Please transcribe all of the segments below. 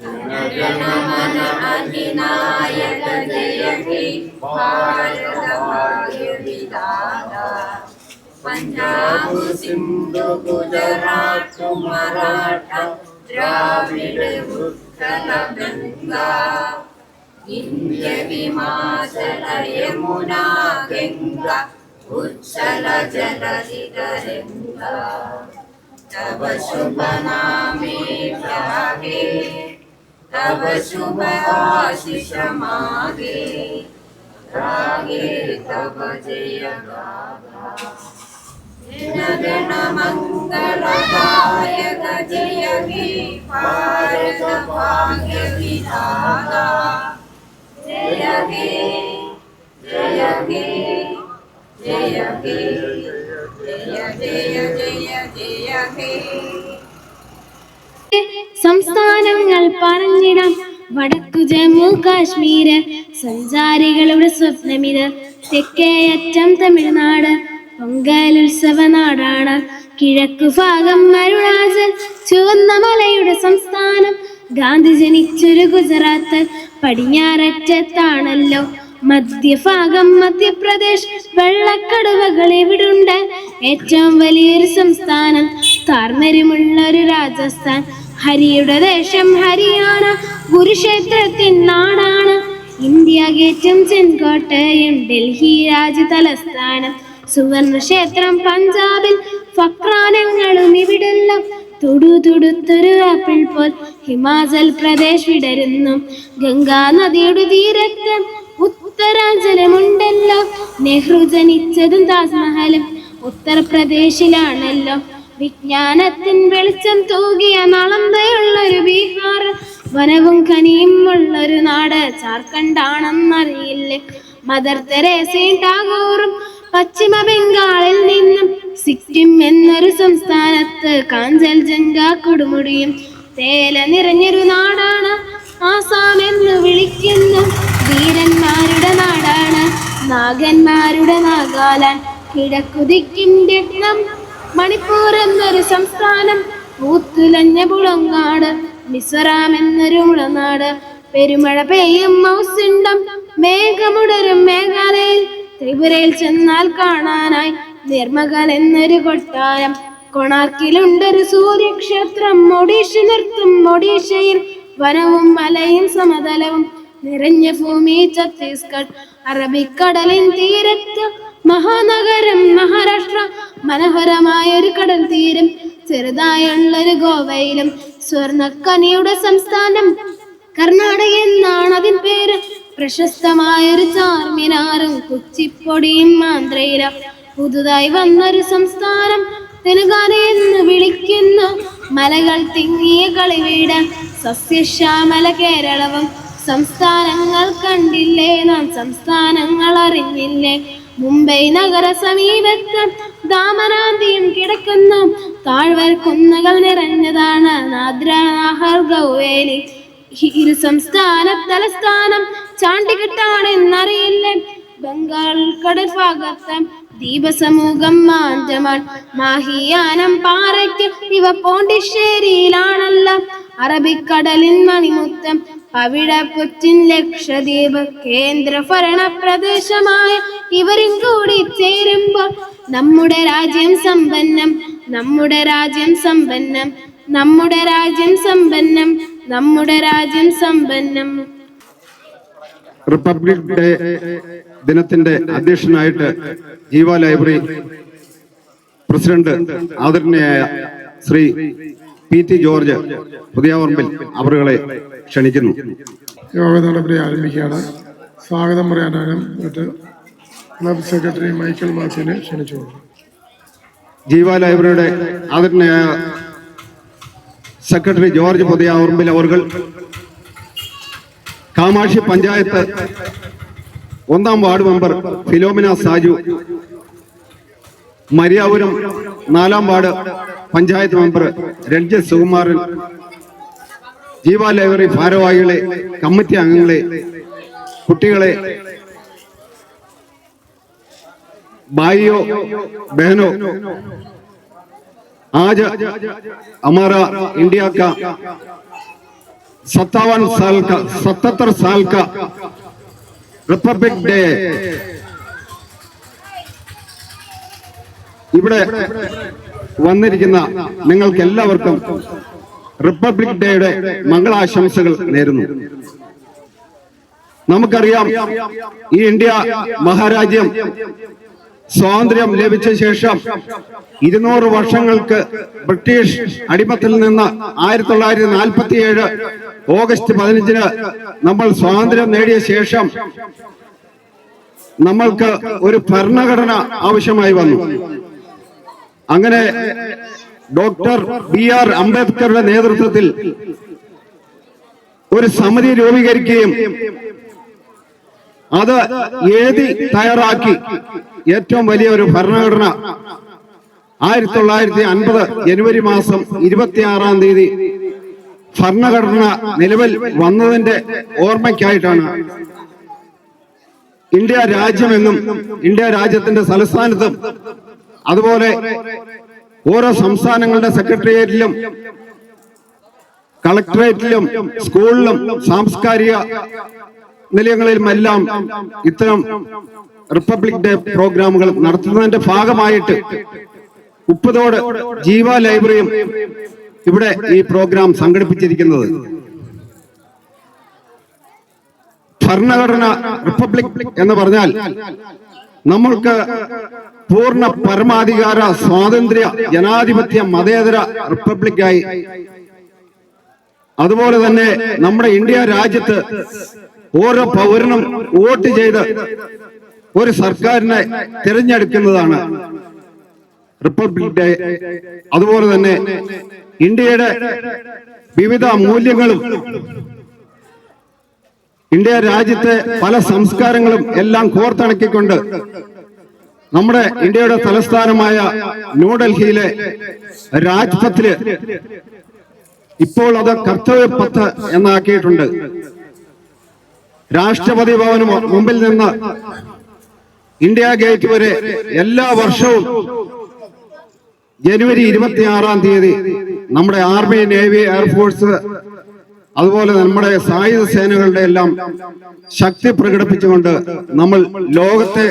ಗಣಮನ ಅಧಿನಾಯಕ ಜಯತಿ ಭಾರತ ಭಾಗ್ಯ ವಿಧಾನ ಪಂಜಾಬ್ ಸಿಂಧು ಗುಜರಾತ್ ಮರಾಠ ದ್ರಾವಿಡ ಉತ್ಕಲ ಗಂಗಾ ಇಂದ್ಯ ವಿಮಾಚಲ ಯಮುನಾ ಗಂಗಾ ಉಚ್ಚಲ ಜಲಧಿಗರಂಗಾ ತವ ಶುಭ ನಾಮೇ ಜಾಗೇ नामे जागे तब शुभ आशीष मागे रागे तब जय गागा जन गण मंगलदायक जय हे भारत भाग्य विधाता जय हे जय हे जय हे जय जय जय जय हे സംസ്ഥാനങ്ങൾ പറഞ്ഞിടാം. വടക്കു ജമ്മു കാശ്മീര് സഞ്ചാരികളുടെ സ്വപ്നമിത്. തെക്കേയറ്റം തമിഴ്നാട് പൊങ്കലുത്സവ നാടാണ്. കിഴക്കു ഭാഗം അരുണാചൽ ചുവന്ന മലയുടെ സംസ്ഥാനം. ഗാന്ധി ജനിച്ചൊരു ഗുജറാത്ത് പടിഞ്ഞാററ്റത്താണല്ലോ. മധ്യഭാഗം മധ്യപ്രദേശ് വെള്ളക്കടുവകൾ എവിടുണ്ട് ഏറ്റവും വലിയൊരു സംസ്ഥാനം താർമരുമുള്ള ഒരു രാജസ്ഥാൻ. ഹരിയുടെ ദേശം ഹരിയാന കുരുക്ഷേത്രത്തിൻ നാടാണ്. ഇന്ത്യ ഗേറ്റും ചെങ്കോട്ടയും ഡൽഹി രാജ തലസ്ഥാനം സുവർണ ക്ഷേത്രം പഞ്ചാബിൽ ഫക്രാനങ്ങളും ഇവിടെല്ലാം തുടു തുടുത്തൊരു ആപ്പിൾ പോൽ ഹിമാചൽ പ്രദേശ് വിടരുന്നു. ഗംഗാ നദിയുടെ തീരത്ത് ഉത്തരാഞ്ചലമുണ്ടല്ലോ നെഹ്റു ജനിച്ചതും താജ്മഹലും ഉത്തർപ്രദേശിലാണല്ലോ. വിജ്ഞാനത്തിൻ വെളിച്ചം തൂകിയ നളന്തയുള്ളൊരു ബീഹാർ. വനവും ഖനിയും ഉള്ളൊരു നാട് ജാർഖണ്ഡാണെന്നറിയില്ലേ. മദർ തെരേസയും ടാഗോറും പശ്ചിമ ബംഗാളിൽ നിന്നും സിക്കിം എന്നൊരു സംസ്ഥാനത്ത് കാഞ്ചൽ ജംഗ കൊടുമുടിയും. തേല നിറഞ്ഞൊരു നാടാണ് ആസാം എന്ന് വിളിക്കുന്ന. വീരന്മാരുടെ നാടാണ് നാഗന്മാരുടെ നാഗാലാൻ കിഴക്കുതിക്കും വിയറ്റ്നാം മണിപ്പൂർ എന്നൊരു സംസ്ഥാനം പൂത്തുലഞ്ഞ പുളങ്ങാട് മിസോറാം എന്നൊരു മുളനാട് പെരുമഴ പെയ്യും മൗസിണ്ടം മേഘമുടരും മേഘാലയിൽ ത്രിപുരയിൽ ചെന്നാൽ കാണാനായി നിർമ്മകൻ എന്നൊരു കൊട്ടാരം. കൊണാർക്കിലുണ്ടൊരു സൂര്യക്ഷേത്രം ഒഡീഷ നിർത്തും ഒഡീഷയിൽ. വനവും മലയും സമതലവും നിറഞ്ഞ ഭൂമി ഛത്തീസ്ഗഡ്. അറബിക്കടലിൻ തീരത്ത് മഹാനഗരം മഹാരാഷ്ട്ര. മനോഹരമായ ഒരു കടൽ തീരം ചെറുതായുള്ളൊരു ഗോവയിലും സ്വർണക്കനിയുടെ സംസ്ഥാനം. കർണാടക എന്നാണ് അതിൻ പേര്. പ്രശസ്തമായൊരു ചാർമിനാറും കുച്ചിപ്പൊടിയും മാന്ത്രയില പുതുതായി വന്നൊരു സംസ്ഥാനം. തെലുങ്കാന എന്ന് വിളിക്കുന്നു. മലകൾ തിങ്ങിയ കളിവീട് സസ്യശ്യാമല കേരളവും. സംസ്ഥാനങ്ങൾ കണ്ടില്ലേ നാം സംസ്ഥാനങ്ങൾ അറിഞ്ഞില്ലേ? മുംബൈ നഗര സമീപത്ത് ദാമനാന്തിയും കിടക്കുന്നു താഴ്വർ കുന്നുകൾ നിറഞ്ഞതാണ് നാദ്ര നാഹർ ഗൗവേലി. ഇരു സംസ്ഥാന തലസ്ഥാനം ചാണ്ടിക്കെട്ടാണെന്നറിയില്ലേ ബംഗാൾ കടൽഭാഗത്ത് ദീപസമൂഹം മാഞ്ചമാൻ മാഹിയാനം പാറയ്ക്ക് ഇവ പോണ്ടിശ്ശേരിയിലാണല്ല അറബിക്കടലിൻ മണിമുത്തം പവിഴ കൊച്ചിൻ ലക്ഷദ്വീപ് കേന്ദ്ര ഭരണ പ്രദേശമായ ഇവരും കൂടി ചേരുമ്പോൾ നമ്മുടെ രാജ്യം സമ്പന്നം നമ്മുടെ രാജ്യം സമ്പന്നം നമ്മുടെ രാജ്യം സമ്പന്നം നമ്മുടെ രാജ്യം സമ്പന്നം. റിപ്പബ്ലിക് ഡേ ദിനത്തിന്റെ അധ്യക്ഷനായിട്ട് ജീവ ലൈബ്രറി പ്രസിഡന്റ് ആദരണീയായ ശ്രീ പി ടി ജോർജ് പുതിയ ഓർമ്മിൽ അവരുകളെ ക്ഷണിക്കുന്നു. യോഗ നടപടി ആരംഭിക്കുകയാണ്. സ്വാഗതം പറയാനാണ് മറ്റ് ക്ലബ് സെക്രട്ടറി മൈക്കൽ മാസിനെ ക്ഷണിച്ചു ജീവ ലൈബ്രറിയുടെ ആദരണീയ സെക്രട്ടറി ജോർജ് പുതിയ ഓർമ്മിൽ അവർ കാമാക്ഷി പഞ്ചായത്ത് ഒന്നാം ward member Philomena Saju Mariyapuram നാലാം ward panchayat member Ranjith Sukumaran Jeeva library ഭാരവാഹികളെ കമ്മിറ്റി അംഗങ്ങളെ കുട്ടികളെ ഭായിയോ ബഹനോ आज हमारा इंडिया का सत्तावन साल का सतहत्तर साल का റിപ്പബ്ലിക് ഡേ ഇവിടെ വന്നിരിക്കുന്ന നിങ്ങൾക്ക് എല്ലാവർക്കും റിപ്പബ്ലിക് ഡേയുടെ മംഗളാശംസകൾ നേരുന്നു. നമുക്കറിയാം ഈ ഇന്ത്യ മഹാരാജ്യം സ്വാതന്ത്ര്യം ലഭിച്ച ശേഷം ഇരുന്നൂറ് വർഷങ്ങൾക്ക് ബ്രിട്ടീഷ് അടിമത്തിൽ നിന്ന് ആയിരത്തി തൊള്ളായിരത്തി നാൽപ്പത്തി ഏഴ് ഓഗസ്റ്റ് പതിനഞ്ചിന് നമ്മൾ സ്വാതന്ത്ര്യം നേടിയ ശേഷം നമ്മൾക്ക് ഒരു ഭരണഘടന ആവശ്യമായി വന്നു. അങ്ങനെ ഡോക്ടർ ബി ആർ അംബേദ്കറുടെ നേതൃത്വത്തിൽ ഒരു സമിതി രൂപീകരിക്കുകയും അത് എഴുതി തയ്യാറാക്കി. ഏറ്റവും വലിയ ഒരു ഭരണഘടന ആയിരത്തി തൊള്ളായിരത്തി അൻപത് ജനുവരി മാസം ഇരുപത്തിയാറാം തീയതി ഭരണഘടന നിലവിൽ വന്നതിന്റെ ഓർമ്മയ്ക്കായിട്ടാണ് ഇന്ത്യ രാജ്യമെന്നും ഇന്ത്യ രാജ്യത്തിന്റെ തലസ്ഥാനത്തും അതുപോലെ ഓരോ സംസ്ഥാനങ്ങളുടെ സെക്രട്ടേറിയറ്റിലും കളക്ടറേറ്റിലും സ്കൂളിലും സാംസ്കാരിക നിലയങ്ങളിലുമെല്ലാം ഇത്തരം റിപ്പബ്ലിക് ഡേ പ്രോഗ്രാമുകൾ നടത്തുന്നതിന്റെ ഭാഗമായിട്ട് ഉപ്പതോട് ജീവ ലൈബ്രറിയും ഇവിടെ ഈ പ്രോഗ്രാം സംഘടിപ്പിച്ചിരിക്കുന്നത്. ഭരണഘടന റിപ്പബ്ലിക് എന്ന് പറഞ്ഞാൽ നമ്മൾക്ക് പൂർണ പരമാധികാര സ്വാതന്ത്ര്യ ജനാധിപത്യ മതേതര റിപ്പബ്ലിക്കായി. അതുപോലെ തന്നെ നമ്മുടെ ഇന്ത്യ രാജ്യത്ത് ഓരോ പൗരനും വോട്ട് ചെയ്ത് ഒരു സർക്കാരിനെ തിരഞ്ഞെടുക്കുന്നതാണ് റിപ്പബ്ലിക് ഡേ. അതുപോലെ തന്നെ ഇന്ത്യയുടെ വിവിധ മൂല്യങ്ങളും ഇന്ത്യ രാജ്യത്തെ പല സംസ്കാരങ്ങളും എല്ലാം കോർത്തിണക്കിക്കൊണ്ട് നമ്മുടെ ഇന്ത്യയുടെ തലസ്ഥാനമായ ന്യൂഡൽഹിയിലെ രാജ്പഥിൽ ഇപ്പോൾ അത് കർത്തവ്യ പത്ത് എന്നാക്കിയിട്ടുണ്ട്. രാഷ്ട്രപതി ഭവന് മുമ്പിൽ നിന്ന് ഇന്ത്യ ഗേറ്റ് വരെ എല്ലാ വർഷവും ജനുവരി ഇരുപത്തിയാറാം തീയതി നമ്മുടെ ആർമി നേവി എയർഫോഴ്സ് അതുപോലെ നമ്മുടെ സായുധ സേനകളുടെ എല്ലാം ശക്തി പ്രകടിപ്പിച്ചുകൊണ്ട് നമ്മൾ ലോകത്തെ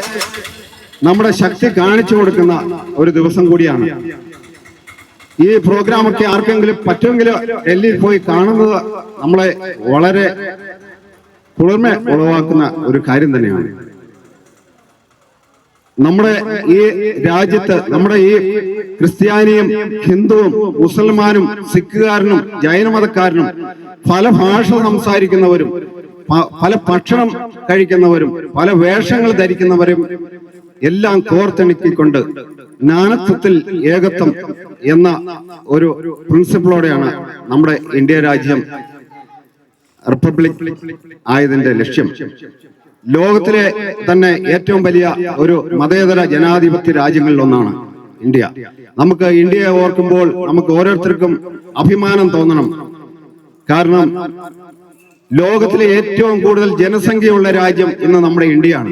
നമ്മുടെ ശക്തി കാണിച്ചു കൊടുക്കുന്ന ഒരു ദിവസം കൂടിയാണ്. ഈ പ്രോഗ്രാമൊക്കെ ആർക്കെങ്കിലും പറ്റുമെങ്കിൽ ഡൽഹിയിൽ പോയി കാണുന്നത് നമ്മളെ വളരെ കുളിർമ ഉളവാക്കുന്ന ഒരു കാര്യം തന്നെയാണ്. നമ്മുടെ ഈ രാജ്യത്ത് നമ്മുടെ ഈ ക്രിസ്ത്യാനിയും ഹിന്ദുവും മുസൽമാനും സിഖുകാരനും ജൈനമതക്കാരനും പല ഭാഷ സംസാരിക്കുന്നവരും പല ഭക്ഷണം കഴിക്കുന്നവരും പല വേഷങ്ങൾ ധരിക്കുന്നവരും എല്ലാം കോർത്തിണക്കിക്കൊണ്ട് ജ്ഞാനത്വത്തിൽ ഏകത്വം എന്ന ഒരു പ്രിൻസിപ്പിളോടെയാണ് നമ്മുടെ ഇന്ത്യ രാജ്യം റിപ്പബ്ലിക് ആയതിന്റെ ലക്ഷ്യം. ലോകത്തിലെ തന്നെ ഏറ്റവും വലിയ ഒരു മതേതര ജനാധിപത്യ രാജ്യങ്ങളിൽ ഒന്നാണ് ഇന്ത്യ. നമുക്ക് ഇന്ത്യയെ ഓർക്കുമ്പോൾ നമുക്ക് ഓരോരുത്തർക്കും അഭിമാനം തോന്നണം. കാരണം ലോകത്തിലെ ഏറ്റവും കൂടുതൽ ജനസംഖ്യയുള്ള രാജ്യം ഇന്ന് നമ്മുടെ ഇന്ത്യയാണ്.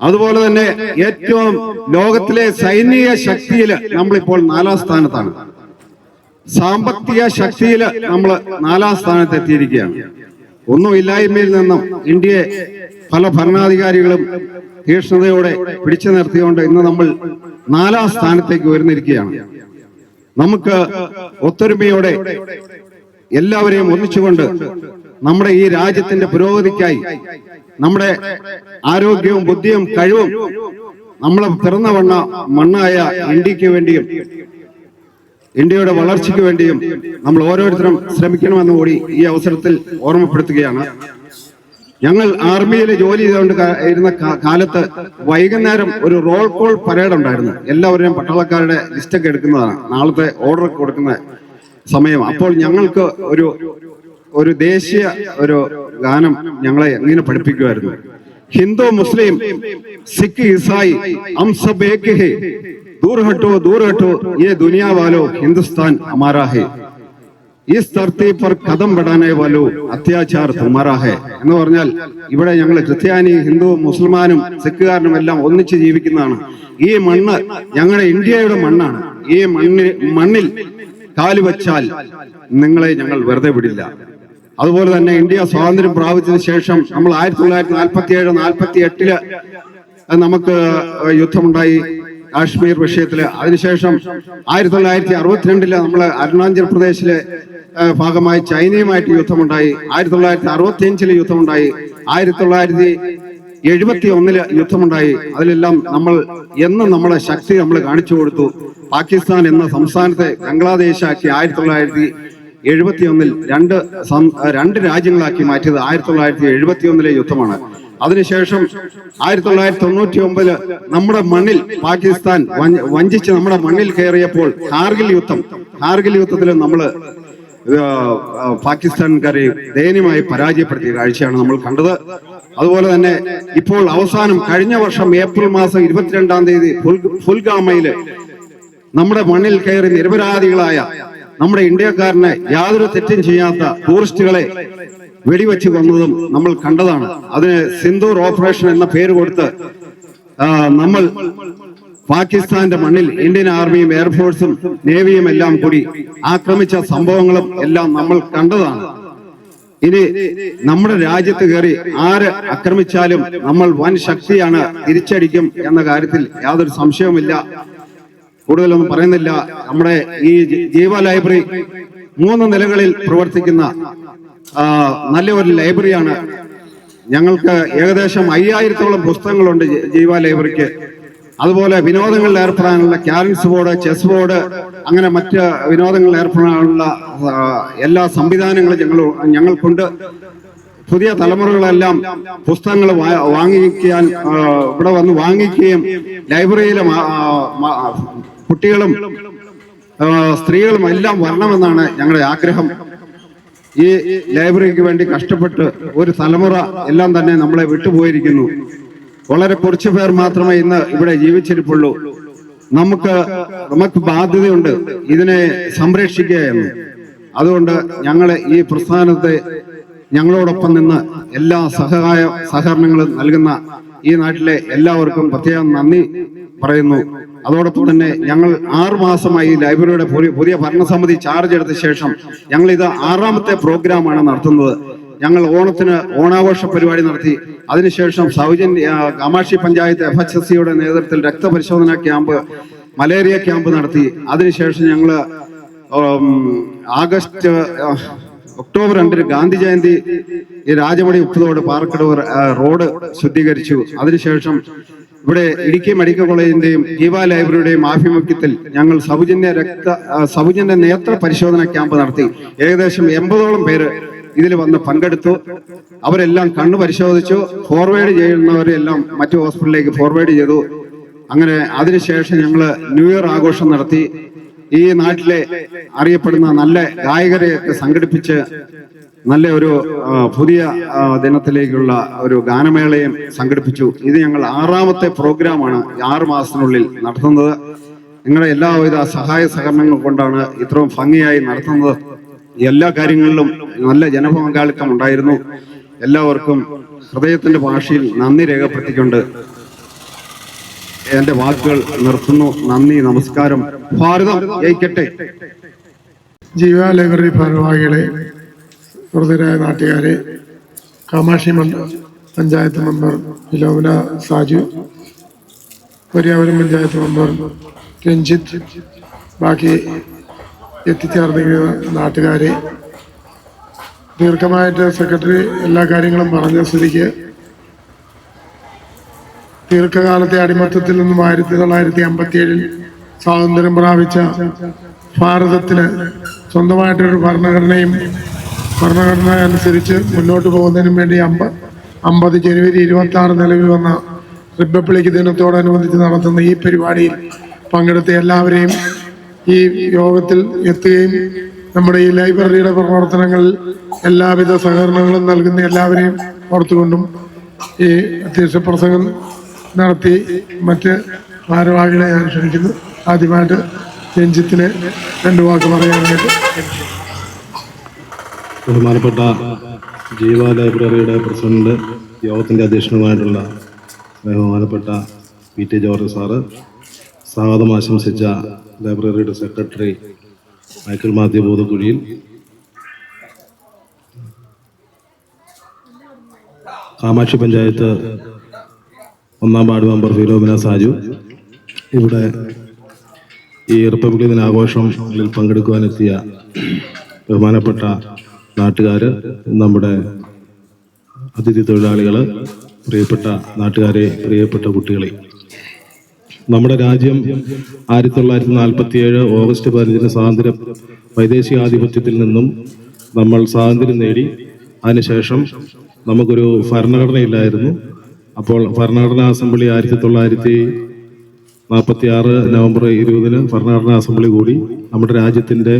അതുപോലെ തന്നെ ഏറ്റവും ലോകത്തിലെ സൈനിക ശക്തിയിൽ നമ്മളിപ്പോൾ നാലാം സ്ഥാനത്താണ്. സാമ്പത്തിക ശക്തിയിൽ നമ്മൾ നാലാം സ്ഥാനത്ത് എത്തിയിരിക്കുകയാണ് ഒന്നുമില്ലായ്മയിൽ നിന്നും ഇന്ത്യയെ പല ഭരണാധികാരികളും തീക്ഷ്ണതയോടെ പിടിച്ചു നിർത്തിക്കൊണ്ട് ഇന്ന് നമ്മൾ നാലാം സ്ഥാനത്തേക്ക് ഉയർന്നിരിക്കുകയാണ് നമുക്ക് ഒത്തൊരുമയോടെ എല്ലാവരെയും ഒന്നിച്ചുകൊണ്ട് നമ്മുടെ ഈ രാജ്യത്തിന്റെ പുരോഗതിക്കായി നമ്മുടെ ആരോഗ്യവും ബുദ്ധിയും കഴിവും നമ്മളെ പിറന്ന വണ്ണ മണ്ണായ ഇന്ത്യയ്ക്ക് വേണ്ടിയും ഇന്ത്യയുടെ വളർച്ചയ്ക്ക് വേണ്ടിയും നമ്മൾ ഓരോരുത്തരും ശ്രമിക്കണമെന്ന് കൂടി ഈ അവസരത്തിൽ ഓർമ്മപ്പെടുത്തുകയാണ്. ഞങ്ങൾ ആർമിയിൽ ജോലി ചെയ്തുകൊണ്ട് ഇരുന്ന കാലത്ത് വൈകുന്നേരം ഒരു റോൾ കോൾ പരേഡ് ഉണ്ടായിരുന്നു. എല്ലാവരെയും പട്ടാളക്കാരുടെ ലിസ്റ്റൊക്കെ എടുക്കുന്നതാണ്. നാളത്തെ ഓർഡർ കൊടുക്കുന്ന സമയം. അപ്പോൾ ഞങ്ങൾക്ക് ഒരു ഒരു ദേശീയ ഒരു ഗാനം ഞങ്ങളെ എങ്ങനെ പഠിപ്പിക്കുമായിരുന്നു. ഹിന്ദു മുസ്ലിം സിഖ് ഇസായി दूर हटो दूर हटो ये दुनिया वालो हिंदुस्तान हमारा है ഇസ് ധർത്തി പർ കഥം പെടാനേ വാലോ അത്യാചാർ തുമാറാ ഹെ എന്ന് പറഞ്ഞാൽ ഇവിടെ ഞങ്ങൾ ക്രിസ്ത്യാനി ഹിന്ദു മുസൽമാനും സിഖുകാരനും എല്ലാം ഒന്നിച്ച് ജീവിക്കുന്നതാണ് ഈ മണ്ണ് ഞങ്ങളുടെ ഇന്ത്യയുടെ മണ്ണാണ് ഈ മണ്ണിൽ മണ്ണിൽ കാലുവച്ചാൽ നിങ്ങളെ ഞങ്ങൾ വെറുതെ വിടില്ല അതുപോലെ തന്നെ ഇന്ത്യ സ്വാതന്ത്ര്യം പ്രാപിച്ചതിന് ശേഷം നമ്മൾ ആയിരത്തി തൊള്ളായിരത്തി നാൽപ്പത്തി ഏഴ് നാൽപ്പത്തി എട്ടില് നമുക്ക് യുദ്ധമുണ്ടായി കാശ്മീർ വിഷയത്തിൽ അതിനുശേഷം ആയിരത്തി തൊള്ളായിരത്തി അറുപത്തിരണ്ടിൽ നമ്മൾ അരുണാചൽ പ്രദേശിലെ ഭാഗമായി ചൈനയുമായിട്ട് യുദ്ധമുണ്ടായി. ആയിരത്തി തൊള്ളായിരത്തി അറുപത്തി അഞ്ചിൽ യുദ്ധമുണ്ടായി. ആയിരത്തി തൊള്ളായിരത്തി എഴുപത്തി ഒന്നിൽ യുദ്ധമുണ്ടായി. അതിലെല്ലാം നമ്മൾ എന്നും നമ്മളെ ശക്തി നമ്മൾ കാണിച്ചു കൊടുത്തു. പാകിസ്ഥാൻ എന്ന സംസ്ഥാനത്തെ ബംഗ്ലാദേശാക്കി ആയിരത്തി തൊള്ളായിരത്തി എഴുപത്തി ഒന്നിൽ രണ്ട് രണ്ട് രാജ്യങ്ങളാക്കി മാറ്റിയത് ആയിരത്തി തൊള്ളായിരത്തി എഴുപത്തി ഒന്നിലെ യുദ്ധമാണ്. അതിനുശേഷം ആയിരത്തി തൊള്ളായിരത്തി തൊണ്ണൂറ്റി ഒമ്പതിൽ നമ്മുടെ മണ്ണിൽ പാകിസ്ഥാൻ വഞ്ച- വഞ്ചിച്ച് നമ്മുടെ മണ്ണിൽ കയറിയപ്പോൾ കാർഗിൽ യുദ്ധം. കാർഗിൽ യുദ്ധത്തിൽ നമ്മൾ പാകിസ്ഥാൻകാരെ ദയനീയമായി പരാജയപ്പെടുത്തിയ കാഴ്ചയാണ് നമ്മൾ കണ്ടത്. അതുപോലെ തന്നെ ഇപ്പോൾ അവസാനം കഴിഞ്ഞ വർഷം ഏപ്രിൽ മാസം ഇരുപത്തിരണ്ടാം തീയതി ഫുൽ- ഫുൽഗാമയിൽ നമ്മുടെ മണ്ണിൽ കയറി നിരപരാധികളായ നമ്മുടെ ഇന്ത്യക്കാരനെ യാതൊരു തെറ്റും ചെയ്യാത്ത ടൂറിസ്റ്റുകളെ വെടിവെച്ച് വന്നതും നമ്മൾ കണ്ടതാണ്. അതിന് സിന്ദൂർ ഓപ്പറേഷൻ എന്ന പേര് കൊടുത്ത് നമ്മൾ പാകിസ്ഥാന്റെ മണ്ണിൽ ഇന്ത്യൻ ആർമിയും എയർഫോഴ്സും നേവിയും എല്ലാം കൂടി ആക്രമിച്ച സംഭവങ്ങളും എല്ലാം നമ്മൾ കണ്ടതാണ്. ഇനി നമ്മുടെ രാജ്യത്ത് കയറി ആര് ആക്രമിച്ചാലും നമ്മൾ വൻ ശക്തിയാണ് തിരിച്ചടിക്കും എന്ന കാര്യത്തിൽ യാതൊരു സംശയവുമില്ല. കൂടുതലൊന്നും പറയുന്നില്ല. നമ്മുടെ ഈ ജീവ ലൈബ്രറി മൂന്ന് നിലകളിൽ പ്രവർത്തിക്കുന്ന നല്ല ഒരു ലൈബ്രറിയാണ്. ഞങ്ങൾക്ക് ഏകദേശം അയ്യായിരത്തോളം പുസ്തകങ്ങളുണ്ട് ജീവ ലൈബ്രറിക്ക്. അതുപോലെ വിനോദങ്ങളിൽ ഏർപ്പെടാനുള്ള ക്യാരംസ് ബോർഡ് ചെസ് ബോർഡ് അങ്ങനെ മറ്റ് വിനോദങ്ങളിൽ ഏർപ്പെടാനുള്ള എല്ലാ സംവിധാനങ്ങളും ഞങ്ങൾ ഞങ്ങൾക്കുണ്ട്. പുതിയ തലമുറകളെല്ലാം പുസ്തകങ്ങൾ വാങ്ങിക്കാൻ ഇവിടെ വന്ന് വാങ്ങിക്കുകയും ലൈബ്രറിയിലെ കുട്ടികളും സ്ത്രീകളും എല്ലാം വരണമെന്നാണ് ഞങ്ങളുടെ ആഗ്രഹം. ഈ ലൈബ്രറിക്ക് വേണ്ടി കഷ്ടപ്പെട്ട് ഒരു തലമുറ എല്ലാം തന്നെ നമ്മളെ വിട്ടുപോയിരിക്കുന്നു. വളരെ കുറച്ചു പേർ മാത്രമേ ഇന്ന് ഇവിടെ ജീവിച്ചിരിപ്പുള്ളൂ. നമുക്ക് നമുക്ക് ബാധ്യതയുണ്ട് ഇതിനെ സംരക്ഷിക്കുക എന്ന്. അതുകൊണ്ട് ഞങ്ങൾ ഈ പ്രസ്ഥാനത്തെ ഞങ്ങളോടൊപ്പം നിന്ന് എല്ലാ സഹായ സഹകരണങ്ങളും നൽകുന്ന ഈ നാട്ടിലെ എല്ലാവർക്കും പ്രത്യേകം നന്ദി പറയുന്നു. അതോടൊപ്പം തന്നെ ഞങ്ങൾ ആറു മാസമായി ലൈബ്രറിയുടെ പുതിയ ഭരണസമിതി ചാർജ് എടുത്ത ശേഷം ഞങ്ങൾ ഇത് ആറാമത്തെ പ്രോഗ്രാമാണ് നടത്തുന്നത്. ഞങ്ങൾ ഓണത്തിന് ഓണാഘോഷ പരിപാടി നടത്തി. അതിനുശേഷം സൗജന്യ Kamakshi panchayat F H S സിയുടെ നേതൃത്വത്തിൽ രക്തപരിശോധന ക്യാമ്പ് മലേറിയ ക്യാമ്പ് നടത്തി. അതിനുശേഷം ഞങ്ങൾ ആഗസ്റ്റ് ഒക്ടോബർ രണ്ടിന് ഗാന്ധി ജയന്തി ഈ രാജമണി ഉപ്പുതോട് പാറക്കടവ് റോഡ് ശുദ്ധീകരിച്ചു. അതിനുശേഷം ഇവിടെ ഇടുക്കി മെഡിക്കൽ കോളേജിന്റെയും ജീവ ലൈബ്രറിയുടെയും ആഭിമുഖ്യത്തിൽ ഞങ്ങൾ സൗജന്യ രക്ത സൗജന്യ നേത്ര പരിശോധന ക്യാമ്പ് നടത്തി. ഏകദേശം എൺപതോളം പേര് ഇതിൽ വന്ന് പങ്കെടുത്തു. അവരെല്ലാം കണ്ണു പരിശോധിച്ചു. ഫോർവേഡ് ചെയ്യുന്നവരെല്ലാം മറ്റു ഹോസ്പിറ്റലിലേക്ക് ഫോർവേഡ് ചെയ്തു. അങ്ങനെ അതിനുശേഷം ഞങ്ങൾ ന്യൂ ഇയർ ആഘോഷം നടത്തി. ഈ നാട്ടിലെ അറിയപ്പെടുന്ന നല്ല ഗായകരെയൊക്കെ സംഘടിപ്പിച്ച് നല്ല ഒരു പുതിയ ദിനത്തിലേക്കുള്ള ഒരു ഗാനമേളയും സംഘടിപ്പിച്ചു. ഇത് ഞങ്ങൾ ആറാമത്തെ പ്രോഗ്രാമാണ് ആറ് മാസത്തിനുള്ളിൽ നടത്തുന്നത്. നിങ്ങളുടെ എല്ലാവിധ സഹായ സഹകരണങ്ങൾ കൊണ്ടാണ് ഇത്രയും ഭംഗിയായി നടത്തുന്നത്. എല്ലാ കാര്യങ്ങളിലും നല്ല ജനപങ്കാളിത്തം ഉണ്ടായിരുന്നു. എല്ലാവർക്കും ഹൃദയത്തിന്റെ ഭാഷയിൽ നന്ദി രേഖപ്പെടുത്തിക്കൊണ്ട് എന്റെ വാക്കുകൾ നിർത്തുന്നു. നന്ദി നമസ്കാരം. ഭാരതം ജയിക്കട്ടെ. ജീവ ലൈബ്രറി ഭാരവാഹികളെ ഹൃദയരായ നാട്ടുകാരെ കാമാക്ഷി മണ്ഡ പഞ്ചായത്ത് മെമ്പർ ഫിലോമിന സാജു പര്യാവരം പഞ്ചായത്ത് മെമ്പർ രഞ്ജിത്ത് ബാക്കി എത്തിച്ചേർന്നിരിക്കുന്ന നാട്ടുകാരെ ദീർഘമായിട്ട് സെക്രട്ടറി എല്ലാ കാര്യങ്ങളും പറഞ്ഞ സ്ഥിതിക്ക് ദീർഘകാലത്തെ അടിമത്തത്തിൽ നിന്നും ആയിരത്തി തൊള്ളായിരത്തി അമ്പത്തിയേഴിൽ സ്വാതന്ത്ര്യം പ്രാപിച്ച ഭാരതത്തിന് സ്വന്തമായിട്ടൊരു ഭരണഘടനയും ഭരണഘടന അനുസരിച്ച് മുന്നോട്ട് പോകുന്നതിനും വേണ്ടി അമ്പ അമ്പത് ജനുവരി ഇരുപത്തി ആറ് നിലവിൽ വന്ന റിപ്പബ്ലിക് ദിനത്തോടനുബന്ധിച്ച് നടത്തുന്ന ഈ പരിപാടിയിൽ പങ്കെടുത്ത എല്ലാവരെയും ഈ യോഗത്തിൽ എത്തുകയും നമ്മുടെ ഈ ലൈബ്രറിയുടെ പ്രവർത്തനങ്ങളിൽ എല്ലാവിധ സഹകരണങ്ങളും നൽകുന്ന എല്ലാവരെയും ഓർത്തുകൊണ്ടും ഈ അധ്യക്ഷ പ്രസംഗം നടത്തി മറ്റ് ഭാരവാഹികളെ ഞാൻ ക്ഷണിക്കുന്നു. ആദ്യമായിട്ട് രഞ്ജിത്തിന് രണ്ട് വാക്ക് പറയാനായിട്ട് ബഹുമാനപ്പെട്ട ജീവ ലൈബ്രറിയുടെ പ്രസിഡന്റ് യോഗത്തിന്റെ അധ്യക്ഷനുമായിട്ടുള്ള ബഹുമാനപ്പെട്ട പി ടി ജോർജ് സാറ് സ്വാഗതം ആശംസിച്ച ലൈബ്രറിയുടെ സെക്രട്ടറി മൈക്കിൾ മാത്യു ബോധക്കുഴിയിൽ കാമാക്ഷി പഞ്ചായത്ത് ഒന്നാം വാർഡ് മെമ്പർ ഫിലോമിന സാജു. ഇവിടെ ഈ റിപ്പബ്ലിക് ദിനാഘോഷങ്ങളിൽ പങ്കെടുക്കുവാനെത്തിയ ബഹുമാനപ്പെട്ട നാട്ടുകാർ നമ്മുടെ അതിഥി തൊഴിലാളികൾ പ്രിയപ്പെട്ട നാട്ടുകാരെ പ്രിയപ്പെട്ട കുട്ടികളെ. നമ്മുടെ രാജ്യം ആയിരത്തി തൊള്ളായിരത്തി നാൽപ്പത്തി ഏഴ് ഓഗസ്റ്റ് പതിനഞ്ചിന് സ്വാതന്ത്ര്യ വൈദേശികാധിപത്യത്തിൽ നിന്നും നമ്മൾ സ്വാതന്ത്ര്യം നേടി. അതിനുശേഷം നമുക്കൊരു ഭരണഘടനയില്ലായിരുന്നു. അപ്പോൾ ഭരണഘടനാ അസംബ്ലി ആയിരത്തി തൊള്ളായിരത്തി നാൽപ്പത്തി ആറ് നവംബർ ഇരുപതിന് ഭരണഘടനാ അസംബ്ലി കൂടി നമ്മുടെ രാജ്യത്തിന്റെ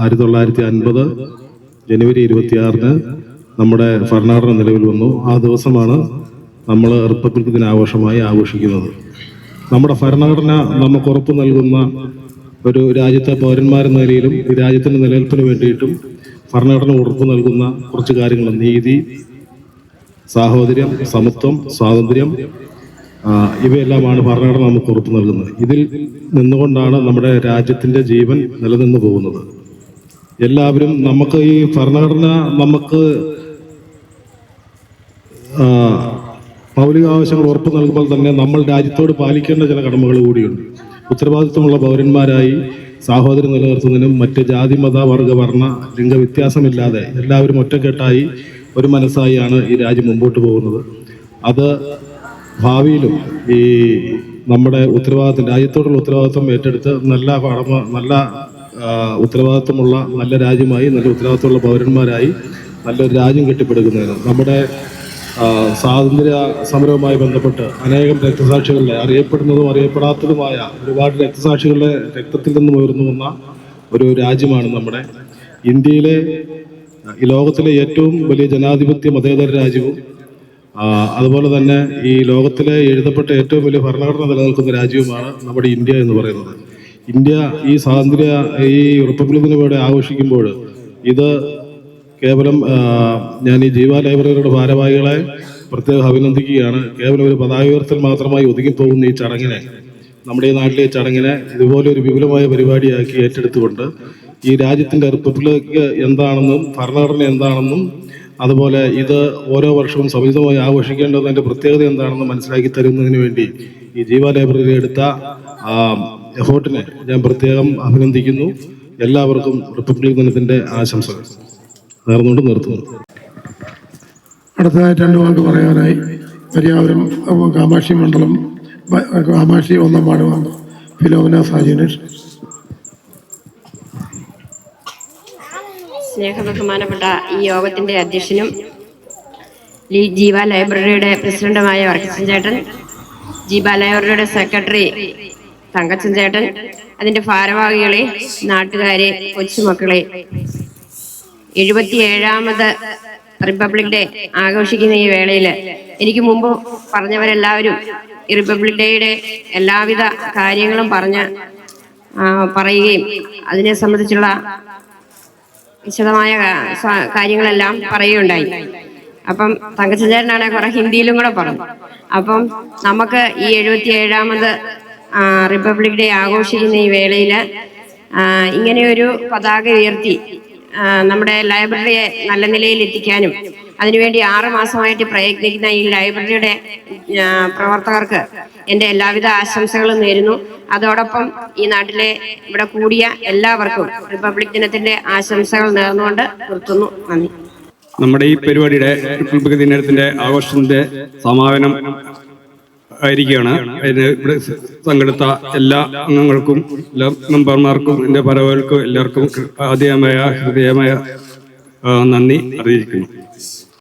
ആയിരത്തി തൊള്ളായിരത്തി അൻപത് ജനുവരി ഇരുപത്തിയാറിന് നമ്മുടെ ഭരണഘടന നിലവിൽ വന്നു. ആ ദിവസമാണ് നമ്മൾ റിപ്പബ്ലിക് ദിനാഘോഷമായി ആഘോഷിക്കുന്നത്. നമ്മുടെ ഭരണഘടന നമുക്ക് ഉറപ്പ് നൽകുന്ന ഒരു രാജ്യത്തെ പൗരന്മാരെന്ന നിലയിലും രാജ്യത്തിന്റെ നിലനിൽപ്പിന് വേണ്ടിയിട്ടും ഭരണഘടന ഉറപ്പ് നൽകുന്ന കുറച്ച് കാര്യങ്ങൾ നീതി സാഹോദര്യം സമത്വം സ്വാതന്ത്ര്യം ഇവയെല്ലാമാണ് ഭരണഘടന നമുക്ക് ഉറപ്പ് നൽകുന്നത്. ഇതിൽ നിന്നുകൊണ്ടാണ് നമ്മുടെ രാജ്യത്തിന്റെ ജീവൻ നിലനിന്ന് പോകുന്നത്. എല്ലാവരും നമുക്ക് ഈ ഭരണഘടന നമുക്ക് മൗലികാവശ്യങ്ങൾ ഉറപ്പ് നൽകുമ്പോൾ തന്നെ നമ്മൾ രാജ്യത്തോട് പാലിക്കേണ്ട ചില കടമകൾ കൂടിയുണ്ട്. ഉത്തരവാദിത്വമുള്ള പൗരന്മാരായി സാഹോദര്യം നിലനിർത്തുന്നതിനും മറ്റ് ജാതി മത വർഗ വർണ ലിംഗ വ്യത്യാസമില്ലാതെ എല്ലാവരും ഒറ്റക്കെട്ടായി ഒരു മനസ്സായിയാണ് ഈ രാജ്യം മുമ്പോട്ട് പോകുന്നത്. അത് ഭാവിയിലും ഈ നമ്മുടെ ഉത്തരവാദിത്വം രാജ്യത്തോടുള്ള ഉത്തരവാദിത്വം ഏറ്റെടുത്ത് നല്ല കടമ നല്ല ഉത്തരവാദിത്വമുള്ള നല്ല രാജ്യമായി നല്ല ഉത്തരവാദിത്വമുള്ള പൗരന്മാരായി നല്ലൊരു രാജ്യം കെട്ടിപ്പടുക്കുന്നതിന് നമ്മുടെ സ്വാതന്ത്ര്യ സമരവുമായി ബന്ധപ്പെട്ട് അനേകം രക്തസാക്ഷികളുടെ അറിയപ്പെടുന്നതും അറിയപ്പെടാത്തതുമായ ഒരുപാട് രക്തസാക്ഷികളുടെ രക്തത്തിൽ നിന്നും ഉയർന്നു വന്ന ഒരു രാജ്യമാണ് നമ്മുടെ ഇന്ത്യയിലെ ഈ ലോകത്തിലെ ഏറ്റവും വലിയ ജനാധിപത്യ മതേതര രാജ്യവും അതുപോലെ തന്നെ ഈ ലോകത്തിലെ എഴുതപ്പെട്ട ഏറ്റവും വലിയ ഭരണഘടന നിലനിൽക്കുന്ന രാജ്യവുമാണ് നമ്മുടെ ഇന്ത്യ എന്ന് പറയുന്നത്. ഇന്ത്യ ഈ സ്വാതന്ത്ര്യ ഈ റിപ്പബ്ലിക് ദിനം ആഘോഷിക്കുമ്പോൾ ഇത് കേവലം ഞാൻ ഈ ജീവ ലൈബ്രറിയുടെ ഭാരവാഹികളെ പ്രത്യേകം അഭിനന്ദിക്കുകയാണ്. കേവലം ഒരു പതാക ഉയർത്തൽ മാത്രമായി ഒതുങ്ങിപ്പോകുന്ന ഈ ചടങ്ങിനെ നമ്മുടെ ഈ നാട്ടിലെ ചടങ്ങിനെ ഇതുപോലെ ഒരു വിപുലമായ പരിപാടിയാക്കി ഏറ്റെടുത്തുകൊണ്ട് ഈ രാജ്യത്തിന്റെ റിപ്പബ്ലിക് എന്താണെന്നും ഭരണഘടന എന്താണെന്നും അതുപോലെ ഇത് ഓരോ വർഷവും സമിതമായി ആഘോഷിക്കേണ്ടതിന്റെ പ്രത്യേകത എന്താണെന്ന് മനസ്സിലാക്കി തരുന്നതിന് വേണ്ടി ഈ ജീവ ലൈബ്രറി എടുത്ത എഫോർട്ടിനെ ഞാൻ പ്രത്യേകം അഭിനന്ദിക്കുന്നു. എല്ലാവർക്കും റിപ്പബ്ലിക് ദിനത്തിന്റെ ആശംസകൾ. നേർന്നുകൊണ്ട് നിർത്തുന്നു. അടുത്തതായി രണ്ടു വാക്ക് പറയാനായി. പരിയാവരം കാമാക്ഷി മണ്ഡലം കാമാക്ഷി ഒന്നാം വാർഡ് ഫിലോമിന സാജുവിനെ സ്നേഹബഹുമാനപ്പെട്ട ഈ യോഗത്തിന്റെ അധ്യക്ഷനും ലീ- ജീവ ലൈബ്രറിയുടെ പ്രസിഡന്റുമായ വർക്കച്ചൻ ചേട്ടൻ ജീവ ലൈബ്രറിയുടെ സെക്രട്ടറി തങ്കച്ചൻ ചേട്ടൻ അതിന്റെ ഭാരവാഹികളെ നാട്ടുകാരെ കൊച്ചുമക്കളെ എഴുപത്തിയേഴാമത് റിപ്പബ്ലിക് ഡേ ആഘോഷിക്കുന്ന ഈ വേളയിൽ എനിക്ക് മുമ്പ് പറഞ്ഞവരെല്ലാവരും ഈ റിപ്പബ്ലിക് ഡേയുടെ എല്ലാവിധ കാര്യങ്ങളും പറഞ്ഞ് പറയുകയും അതിനെ സംബന്ധിച്ചുള്ള വിശദമായ കാര്യങ്ങളെല്ലാം പറയുകയുണ്ടായി. അപ്പം തങ്കച്ചേരനാണ് കുറെ ഹിന്ദിയിലും കൂടെ പറഞ്ഞു. അപ്പം നമുക്ക് ഈ എഴുപത്തി ഏഴാമത് റിപ്പബ്ലിക് ഡേ ആഘോഷിക്കുന്ന ഈ വേളയിൽ ഇങ്ങനെയൊരു പതാക ഉയർത്തി നമ്മുടെ ലൈബ്രറിയെ നല്ല നിലയിൽ എത്തിക്കാനും അതിനുവേണ്ടി ആറ് മാസമായിട്ട് പ്രയത്നിക്കുന്ന ഈ ലൈബ്രറിയുടെ പ്രവർത്തകർക്ക് എന്റെ എല്ലാവിധ ആശംസകളും നേരുന്നു. അതോടൊപ്പം ഈ നാട്ടിലെ ഇവിടെ കൂടിയ എല്ലാവർക്കും റിപ്പബ്ലിക് ദിനത്തിന്റെ ആശംസകൾ നേർന്നുകൊണ്ട് നിർത്തുന്നു. നന്ദി. നമ്മുടെ ഈ പരിപാടിയുടെ റിപ്പബ്ലിക് ദിനത്തിന്റെ ആഘോഷത്തിന്റെ സമാപനം ആയിരിക്കുകയാണ്. അതിന് ഇവിടെ സംഘടിത്ത എല്ലാ അംഗങ്ങൾക്കും എല്ലാ മെമ്പർമാർക്കും എന്റെ പരവുകൾക്കും എല്ലാവർക്കും ആദ്യമായ ഹൃദയമായ നന്ദി അറിയിക്കുന്നു.